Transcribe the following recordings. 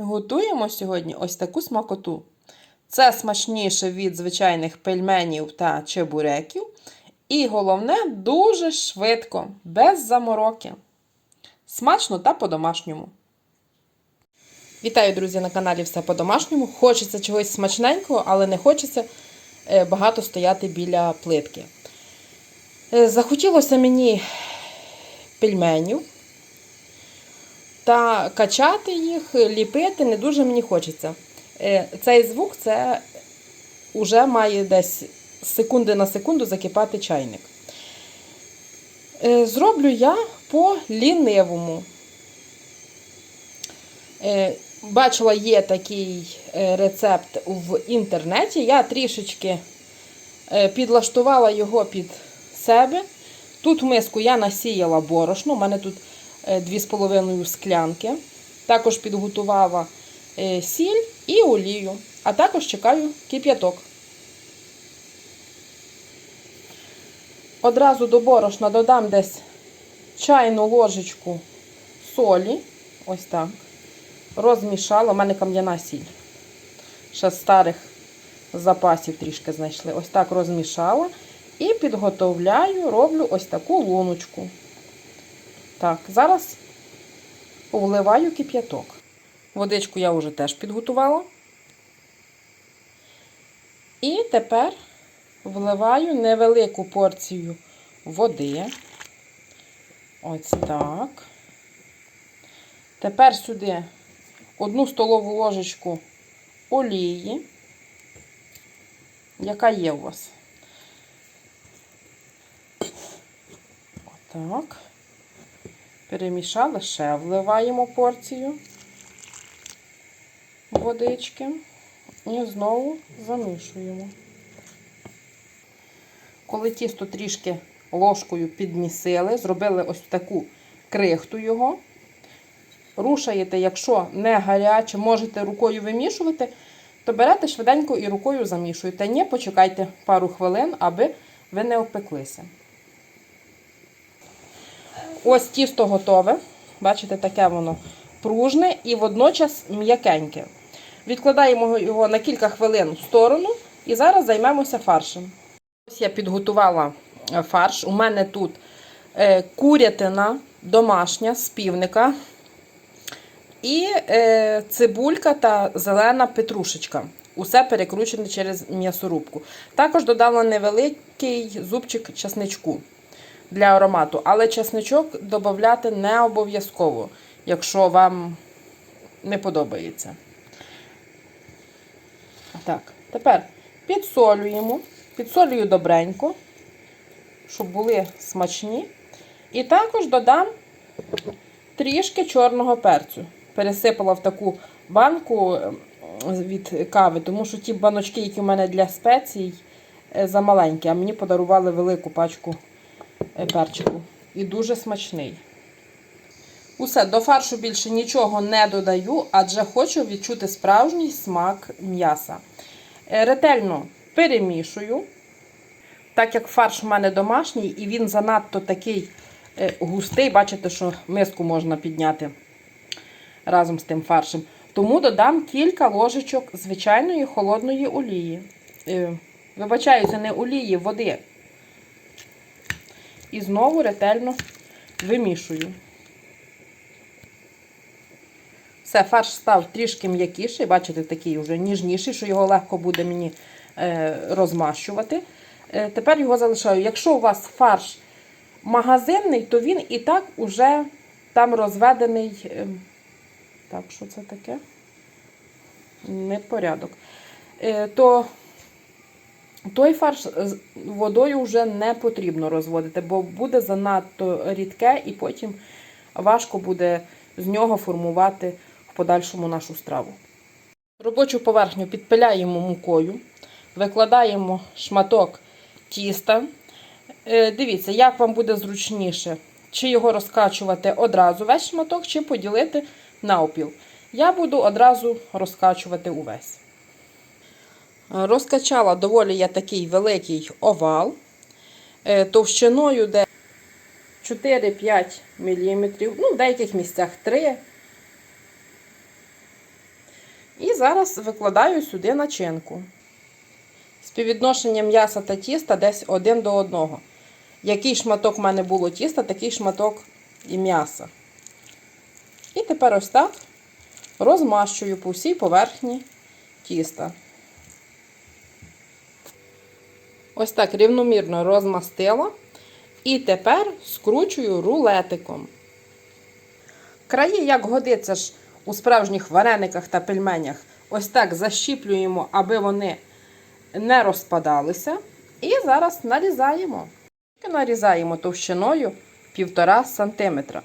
Готуємо сьогодні ось таку смакоту. Це смачніше від звичайних пельменів та чебуреків. І головне, дуже швидко, без замороки. Смачно та по-домашньому. Вітаю, друзі, на каналі Все по-домашньому. Хочеться чогось смачненького, але не хочеться е, багато стояти біля плитки. Е, Захотілося мені пельменів. Та качати їх, ліпити не дуже мені хочеться. Е, Цей звук це вже має десь з секунди на секунду закипати чайник. Е, Зроблю я по лінивому. Е, Бачила, є такий рецепт в інтернеті. Я трішечки підлаштувала його під себе. Тут миску я насіяла борошно, у мене тут 2,5 склянки. Також підготувала е, сіль і олію, а також чекаю кип'яток. Одразу до борошна додам десь чайну ложечку солі. Ось так. Розмішала, у мене кам'яна сіль. Ще з старих запасів трішки знайшли. Ось так розмішала. І підготовляю, роблю ось таку луночку. Так, зараз вливаю кип'яток. Водичку я вже теж підготувала. І тепер вливаю невелику порцію води. Ось так. Тепер сюди одну столову ложечку олії, яка є у вас. Отак. Перемішали, ще вливаємо порцію водички і знову замішуємо. Коли тісто трішки ложкою підмісили, зробили ось таку крихту його. Рушаєте, якщо не гаряче, можете рукою вимішувати, то берете швиденько і рукою замішуєте. Ні, почекайте пару хвилин, аби ви не опеклися. Ось тісто готове. Бачите, таке воно пружне і водночас м'якеньке. Відкладаємо його на кілька хвилин в сторону і зараз займемося фаршем. Ось я підготувала фарш. У мене тут е, курятина домашня з півника. І е, цибулька та зелена петрушечка. Усе перекручене через м'ясорубку. Також додала невеликий зубчик часничку для аромату. Але часничок додати не обов'язково, якщо вам не подобається. Так, тепер підсолюємо, підсолюю добренько, щоб були смачні. І також додам трішки чорного перцю. Пересипала в таку банку від кави, тому що ті баночки, які в мене для спецій, замаленькі, а мені подарували велику пачку перчику. І дуже смачний. Усе, до фаршу більше нічого не додаю, адже хочу відчути справжній смак м'яса. Ретельно перемішую, так як фарш у мене домашній, і він занадто такий густий, бачите, що миску можна підняти разом з тим фаршем. Тому додам кілька ложечок звичайної холодної олії. Вибачаю, це не олії, води. І знову ретельно вимішую. Все, фарш став трішки м'якіший, бачите, такий вже ніжніший, що його легко буде мені е, розмащувати. Е, тепер його залишаю. Якщо у вас фарш магазинний, то він і так уже там розведений. Е, так, що це таке? Непорядок. То той фарш з водою вже не потрібно розводити, бо буде занадто рідке, і потім важко буде з нього формувати в подальшому нашу страву. Робочу поверхню підпиляємо мукою, викладаємо шматок тіста. Е, Дивіться, як вам буде зручніше, чи його розкачувати одразу весь шматок, чи поділити навпіл. Я буду одразу розкачувати увесь. Розкачала доволі я такий великий овал е, товщиною де 4-5 мм, ну, в деяких місцях 3 І зараз викладаю сюди начинку. Співвідношення м'яса та тіста десь один до одного. Який шматок в мене було тіста, такий шматок і м'яса. І тепер ось так розмащую по всій поверхні тіста. Ось так рівномірно розмастила. І тепер скручую рулетиком. Краї, як годиться ж у справжніх варениках та пельменях, ось так защіплюємо, аби вони не розпадалися. І зараз нарізаємо. Нарізаємо товщиною 1,5 см.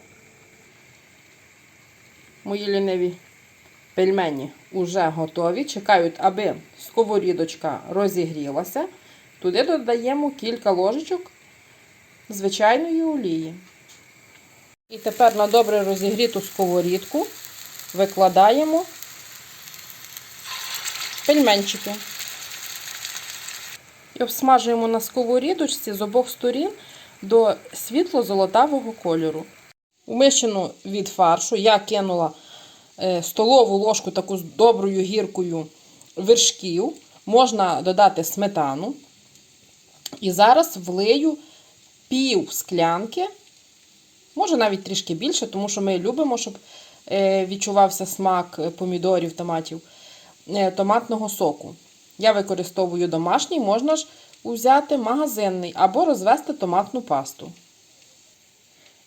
Мої ліниві пельмені вже готові. Чекають, аби сковорідочка розігрілася. Туди додаємо кілька ложечок звичайної олії. І тепер на добре розігріту сковорідку викладаємо пельменчики. І обсмажуємо на сковорідочці з обох сторін до світло-золотавого кольору. У мищину від фаршу я кинула е, столову ложку таку з доброю гіркою вершків. Можна додати сметану. І зараз влию пів склянки, може навіть трішки більше, тому що ми любимо, щоб е, відчувався смак помідорів, томатів, е, томатного соку. Я використовую домашній, можна ж взяти магазинний або розвести томатну пасту.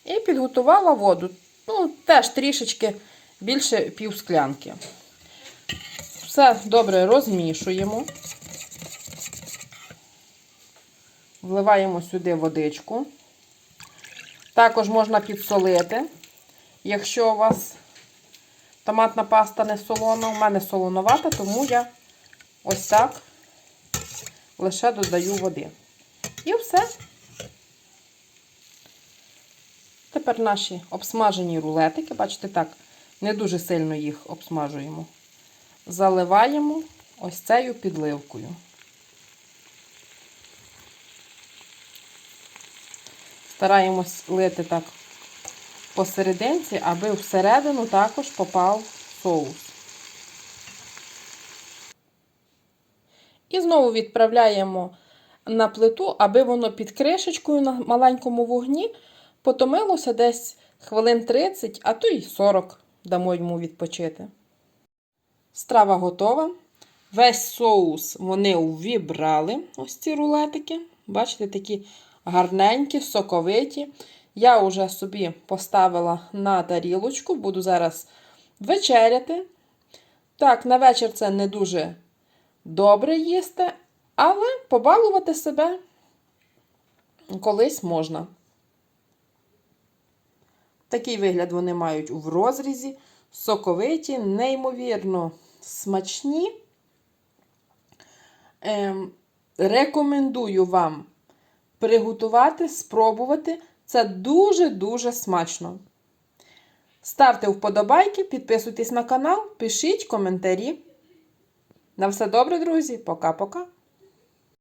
І підготувала воду. Ну, теж трішечки більше пів склянки. Все добре розмішуємо. Вливаємо сюди водичку. Також можна підсолити, якщо у вас томатна паста не солона. У мене солоновата, тому я ось так лише додаю води. І все. Тепер наші обсмажені рулетики, бачите, так, не дуже сильно їх обсмажуємо. Заливаємо ось цією підливкою. Стараємось лити так посерединці, аби всередину також попав соус. І знову відправляємо на плиту, аби воно під кришечкою на маленькому вогні потомилося десь хвилин 30, а то й 40 дамо йому відпочити. Страва готова. Весь соус вони увібрали, ось ці рулетики. Бачите, такі гарненькі, соковиті. Я вже собі поставила на тарілочку, буду зараз вечеряти. Так, на вечір це не дуже добре їсти, але побалувати себе колись можна. Такий вигляд вони мають в розрізі. Соковиті, неймовірно смачні. Ем, рекомендую вам приготувати, спробувати. Це дуже-дуже смачно. Ставте вподобайки, підписуйтесь на канал, пишіть коментарі. На все добре, друзі. Пока-пока.